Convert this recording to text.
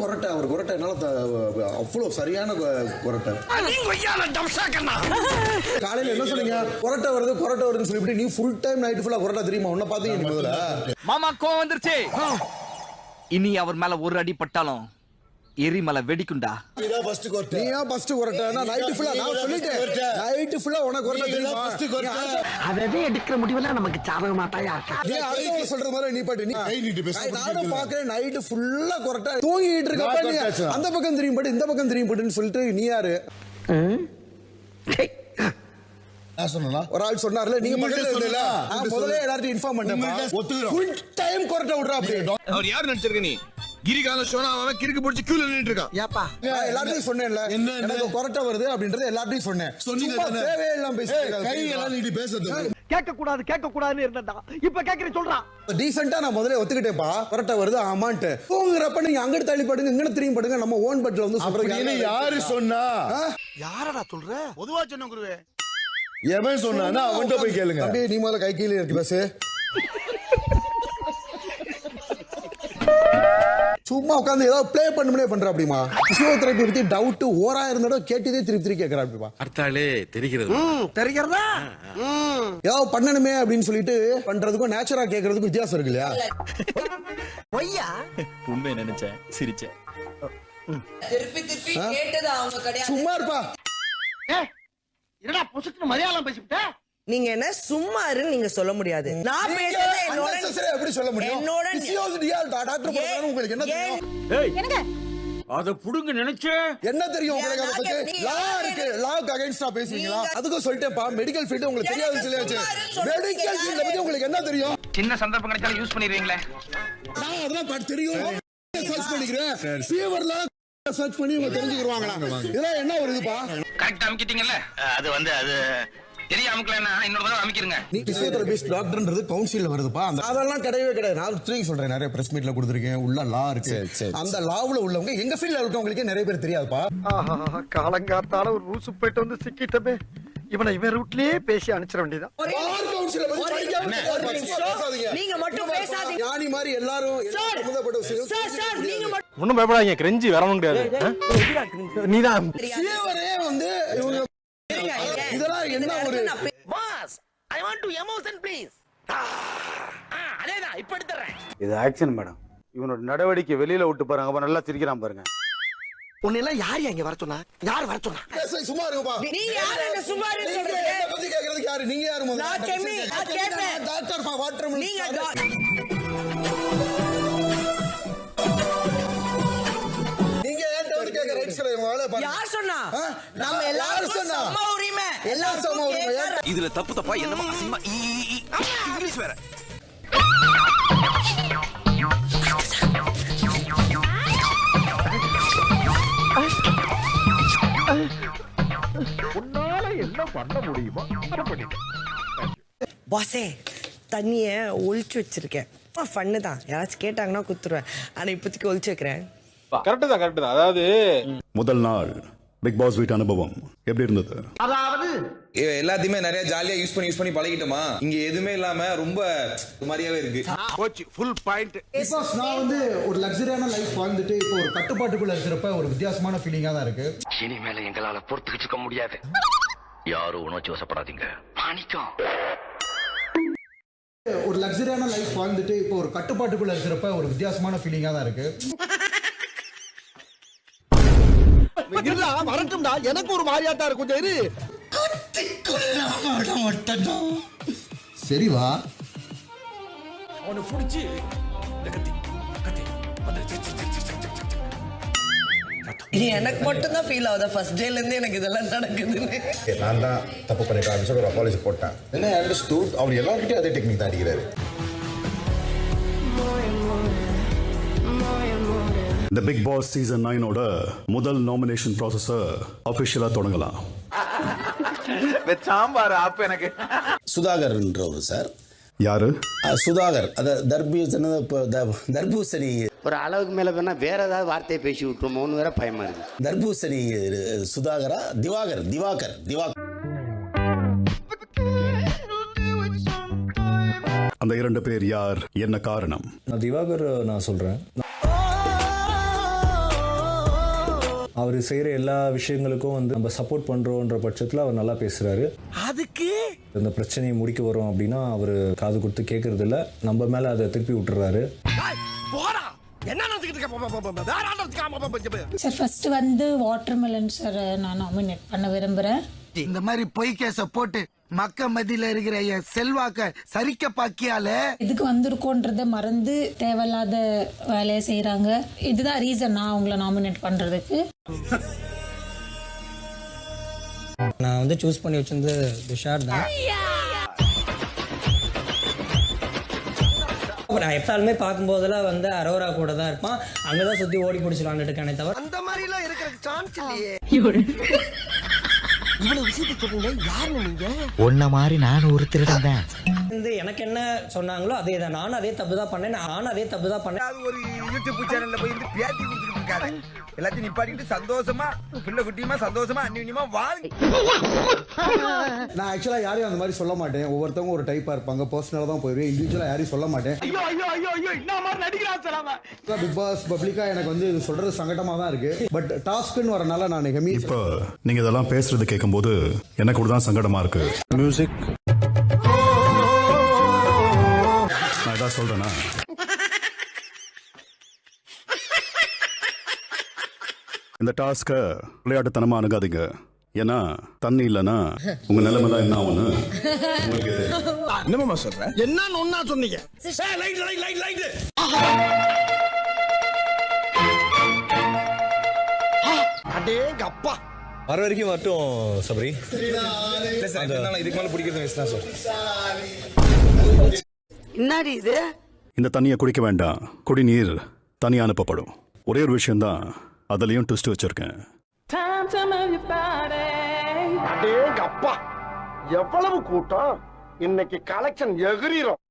கொரட்டை. அவர் கொரட்டை என்னால சரியான கொரட்டை. காலையில என்ன சொன்னீங்க? கொரட்டை வருது கொரட்டை வருதுன்னு சொல்லிவிட்டு நீ ஃபுல் டைம் நைட் ஃபுல்லா கொரட்டை தெரியுமா? உன்ன பாத்தீங்க நீ முதல்ல. மாமா கோவம் வந்துருச்சு. இனி அவர் மேல ஒரு அடி பட்டாலும் எரிமலை வெடிக்குண்டா. இதான் ஃபர்ஸ்ட் கொரட்டை நீ ஏன் ஃபர்ஸ்ட் கொரட்டை நைட் ஃபுல்லா நான் சொல்லிட்டேன். நைட் ஃபுல்லா உனக்கு கொரட்டை நீங்க தெரியுமா? தான் first கொரட்டை. அதவே எடுக்கிற முடிவெல்லாம் நமக்கு சாதகமா தான் இருக்கா? நீ சொல்ற மாதிரி நீ பாட்டு நீ கை நீட்டி பேச நானும் பிடிச்சிருக்கு. பாக்குறேன் நைட்டு ஃபுல்லா கொரட்டை தூங்கிட்டு இருக்கப்ப நீ அந்த பக்கம் திரும்பி பட்டு இந்த பக்கம் திரும்பி பட்டுன்னு சொல்லிட்டு நீ யாரு? ஒரு ஆள் சொன்னார்ல நீங்க பக்கத்துல முதல்ல. எல்லார்ட்டையும் இன்ஃபார்ம் பண்ணேன். ஃபுல் டைம் கொரட்டை விடுறா அப்படி அவர் யார் நடிச்சிருக்க நீ? கிரிகால சோனா அவன் கிறுக்கு பிடிச்சி கியூல நின்னுட்டு இருக்கான். ஏப்பா. நான் எல்லார்ட்டையும் சொன்னேன்ல? எனக்கு கொரட்டை வருது அப்படின்றது எல்லார்ட்டையும் சொன்னேன். சொன்னீங்க? தேவையில்லாம பேசிட்டு கை எல்லாம் நீட்டி பேசுறது கேட்க கூடாது கேட்க கூடாதுன்னு இருந்தா இப்ப கேக்குறேன் சொல்றான் டீசெண்டா நான் முதல்ல ஒத்துக்கிட்டேன்ப்பா. கொரட்டை வருது ஆமான்ட்டு. தூங்குறப்ப நீங்க அங்கிட்டு தள்ளி படுங்க இங்க திரும்பி படுங்க நம்ம ஓன் பெட்ல வந்து அப்படின்னு யாரு சொன்னா? யாரடா சொல்ற? பொதுவா சொன்ன குருவே. எவன் சொன்னானா அவன்கிட்ட போய் கேளுங்க. தம்பி நீ முதல்ல கை கீழே இருக்கு பேசு. சும்மா உட்காந்து ஏதாவது ப்ளே பண்ணுமே பண்ற அப்படிமா. பிசியோதெரப்பி பத்தி டவுட் ஓராயிரம் தடவை கேட்டதே திருப்பி திருப்பி கேட்கற அப்படிமா. அடுத்தாலே தெரிகிறது. தெரிகிறதா? ஏதாவது பண்ணணுமே அப்படின்னு சொல்லிட்டு பண்றதுக்கும் நேச்சுரா கேட்கறதுக்கும் வித்தியாசம் இருக்கு இல்லையா? பொய்யா? உண்மை நினைச்சேன் சிரிச்சேன். திருப்பி திருப்பி கேட்டது அவங்க கிடையாது சும்மா இருப்பா. என்னடா பொசுக்கு மலையாளம் பேசிவிட்ட? நீங்க என்ன சும்மா இருன்னு நீங்க சொல்ல முடியாது. நான் பேசுறது என்னோட எப்படி சொல்ல முடியும்? என்னோட டாக்டர் பண்றாரு உங்களுக்கு என்ன தெரியும்? அத புடுங்க நினைச்சே? என்ன தெரியும் உங்களுக்கு அதை பத்தி? லா யாரு இருக்கு. லாக்கு அகைன்ஸ்டா பேசுவீங்களா? அதுக்கும் சொல்லிட்டேன்ப்பா மெடிக்கல் ஃபீல்டு உங்களுக்கு தெரியாது சொல்லியாச்சு மெடிக்கல்? ஃபீல்ட பத்தி உங்களுக்கு என்ன தெரியும்? சின்ன சந்தர்ப்பம் கிடைச்சாலும் யூஸ் பண்ணிடுவீங்களே? நான் அதெல்லாம் தெரியும். சர்ச் பண்ணிக்கிறேன். ஃபீவர்ல சர்ச் பண்ணி இவங்க தெரிஞ்சுக்கிடுவாங்களா இதெல்லாம் என்ன ஒரு இதுப்பா கரெக்டா அமுக்கிட்டீங்கல்ல? அது வந்து அது தெரிய அமுக்கலன்னா இன்னொரு தடவை அமுக்கிருங்க. நீ பிசியோதெரபிஸ்ட் டாக்டர்ன்றது கவுன்சில்ல வருதுப்பா. அந்த அதெல்லாம் கிடையவே கிடையாது. நான் திரும்பி சொல்றேன். நிறைய பிரஸ் மீட்ல கொடுத்துருக்கேன். உள்ள லா இருக்கு. அந்த லாவுல உள்ளவங்க எங்க ஃபீல்ட்ல இருக்கவங்களுக்கே நிறைய பேர் தெரியாதுப்பா. காலங்காத்தால ஒரு ரூசு போயிட்டு வந்து சிக்கிட்டமே. இவனை இவன் ரூட்லயே பேசி அனுப்பிச்சிட வேண்டியதான். நீங்க மட்டும் பேசாதீங்க. ஞானி மாதிரி எல்லாரும் ஒன்னும் பயப்படாதீங்க. கிரெஞ்சி வரவும் கிடையாது. நீதான் தெரியாது. ஃபீவரே வந்து இவங்க இருங்க, இருங்க. இதெல்லாம் என்ன ஒரு boss I want to emotion please அதேதான் இப்ப எடுத்துறேன். இது ஆக்ஷன் மேடம் இவனோட நடவடிக்கை வெளியில விட்டு பாருங்க. அப்ப நல்லா சிரிக்கிறான் பாருங்க. உன்னை எல்லாம் யார் இங்க வர சொன்னா? யார் வர சொன்னா? சும்மா இருங்கப்பா. நீ யார்? என்ன சும்மா சொல்றீங்க? என்னை பத்தி கேக்குறதுக்கு யாரு? நீங்க யாரு முதல்ல? நான் கெமி, நான் கேட்பேன். டாக்டர் ஃபார் வாட்டர் நீங்க. யார் சொன்னா? நம்ம யார் எல்லாருக்கும் சொன்னா? எல்லா சம உரிமை. எல்லாருக்கும் இதுல தப்பு தப்பா என்னமா ஈ. இங்கிலீஷ் வேற. உன்னால என்ன பண்ண முடியுமோ அதை பாசே தண்ணிய ஒளிச்சு வச்சிருக்கேன். ஃபன்னு தான். யாராச்சும் கேட்டாங்கன்னா குத்துருவேன். ஆனா இப்போதைக்கு ஒளிச்சு வைக்கிறேன். கரெக்ட் தான் கரெக்ட் தான். அதாவது முதல் நாள் பிக் பாஸ் வீட்டு அனுபவம். எப்படி இருந்தது? அதாவது எல்லாத்தையுமே நிறைய ஜாலியா யூஸ் பண்ணி யூஸ் பண்ணி பழகிட்டோமா? இங்க எதுவுமே இல்லாம ரொம்ப ஒரு மாதிரியாவே இருக்கு. போச்சு. ஃபுல் பாயிண்ட் பிகாஸ் நான் வந்து ஒரு லக்ஸரியான லைஃப் வாழ்ந்துட்டு இப்போ ஒரு கட்டுப்பாட்டுக்குள்ள இருக்கிறப்ப ஒரு வித்தியாசமான ஃபீலிங்கா தான் இருக்கு. இனிமேல எங்களால பொறுத்துக்கிட்டு இருக்க முடியாது. யாரும் உணர்ச்சி வசப்படாதீங்க மாணிக்கம். ஒரு லக்ஸரியான லைஃப் வாழ்ந்துட்டு இப்போ ஒரு கட்டுப்பாட்டுக்குள்ள இருக்கிறப்ப ஒரு வித்தியாசமான ஃபீலிங்கா தான் இருக்கு. இல்ல வரட்டும்டா. எனக்கு ஒரு மாதிரியாட்டா இருக்கும் கொஞ்சம் இரு சரி வா. அவனை புடிச்சு கத்தி எனக்கு மட்டும் தான் ஃபீல் ஆகுதா ஃபர்ஸ்ட் டேல இருந்து எனக்கு இதெல்லாம் நடக்குதுன்னு. நான் தான் தப்பு பண்ணிட்டேன் அப்படின்னு சொல்லி ஒரு அப்பாலஜி போட்டேன். என்ன அண்டர்ஸ்டூட் அவர் எல்லாருக்கிட்டையும் அதே டெக்னிக் தான் அடிக்கிறாரு. இந்த பிக் பாஸ் சீசன் நைனோட முதல் நாமினேஷன் ப்ராசஸ அபிஷியலா தொடங்கலாம். சாம்பார் அப்ப எனக்கு. சுதாகர்ன்றவர் சார். யாரு? சுதாகர். அத தர்பூசணி இப்போ தர்பூசணி. ஒரு அளவுக்கு மேல வேணா வேற ஏதாவது வார்த்தையை பேசி விட்டுருமோன்னு வேற பயமா இருக்கு. தர்பூசணி சுதாகரா? திவாகர் திவாகர் திவாகர். அந்த இரண்டு பேர் யார்? என்ன காரணம்? நான் திவாகர் நான் சொல்கிறேன் அவர் செய்கிற எல்லா விஷயங்களுக்கும் வந்து நம்ம சப்போர்ட் பண்ணுறோன்ற பட்சத்தில் அவர் நல்லா பேசுகிறாரு அதுக்கு? இந்த பிரச்சனையை முடிக்க வரோம் அப்படின்னா அவர் காது கொடுத்து கேட்கறது இல்ல நம்ம மேலே அதை திருப்பி விட்டுறாரு. சார் ஃபர்ஸ்ட் வந்து வாட்டர்மெலன் சார் நான் நாமினேட் பண்ண விரும்புகிறேன் இந்த மாதிரி பொய் கேஸ போட்டு மக்க மத்தியில இருக்கிற என் செல்வாக்க சரிக்க பாக்கியால இதுக்கு வந்திருக்கோன்றதை மறந்து தேவையில்லாத வேலையை செய்கிறாங்க இதுதான் ரீசன் நான் அவங்கள நாமினேட் பண்ணுறதுக்கு நான் வந்து சூஸ் பண்ணி வச்சிருந்தது துஷார் தான். நான் எப்போதுமே பார்க்கும்போதெல்லாம் வந்து அரோரா கூட தான் இருப்பான். அங்கே தான் சுற்றி ஓடி பிடிச்சி விளாண்டுட்டு இருக்கானே தவிர அந்த மாதிரி எல்லாம் இருக்கிறதுக்கு சான்ஸ் இல்லையே. இவ்வளவு விஷயத்தை சொல்றீங்க? யாருன்னு நீங்க? உன்ன மாதிரி நானும் ஒரு திருடன் தான் வந்து எனக்கு என்ன சொன்னாங்களோ அதே தான் நானும் அதே தப்பு தான் பண்ணேன். நானும் அதே தப்பு தான் பண்ணேன் ஒரு யூடியூப் சேனல்ல போய் இருந்து பேட்டி கொடுத்துட்டு இருக்காரு. எல்லாத்தையும் நிப்பாட்டிட்டு சந்தோஷமா பிள்ளை குட்டியுமா சந்தோஷமா அந்நியமா வாழ் நான் ஆக்சுவலா யாரையும் அந்த மாதிரி சொல்ல மாட்டேன். ஒவ்வொருத்தவங்க ஒரு டைப்பா இருப்பாங்க. பர்சனலா தான் போயிருவேன். இண்டிவிஜுவலா யாரையும் சொல்ல மாட்டேன். பிக் பாஸ் பப்ளிக்கா எனக்கு வந்து இது சொல்றது சங்கடமா தான் இருக்கு. பட் டாஸ்க்னு வரனால நான் ஹெமி இப்போ நீங்க இதெல்லாம் பேசுறது கேட்கும்போது எனக்கு கூட தான் சங்கடமா இருக்கு. மியூசிக் சொல்றேன்னா இந்த டாஸ்க விளையாட்டுத்தனமா அணுகாதீங்க. ஏன்னா தண்ணி இல்லைன்னா உங்க நிலைமை தான் என்ன ஆகும்னு. என்னமாமா சொல்ற? என்னன்னு ஒன்னா சொன்னீங்க. லைட் லைட் லைட் லைட் அடேங்க அப்பா. வர வரைக்கும் மட்டும் சபரி. இதுக்கு மேல பிடிக்கிறது வேஸ்ட் தான் சார். என்னடி இது? இந்த தண்ணியை குடிக்க வேண்டாம். குடிநீர் தனியா அனுப்பப்படும். ஒரே ஒரு விஷயம்தான் அதுலயும் ட்விஸ்ட் வச்சிருக்கேன். அடேங்க அப்பா எவ்வளவு கூட்டம்? இன்னைக்கு கலெக்ஷன் எகிரிரும்.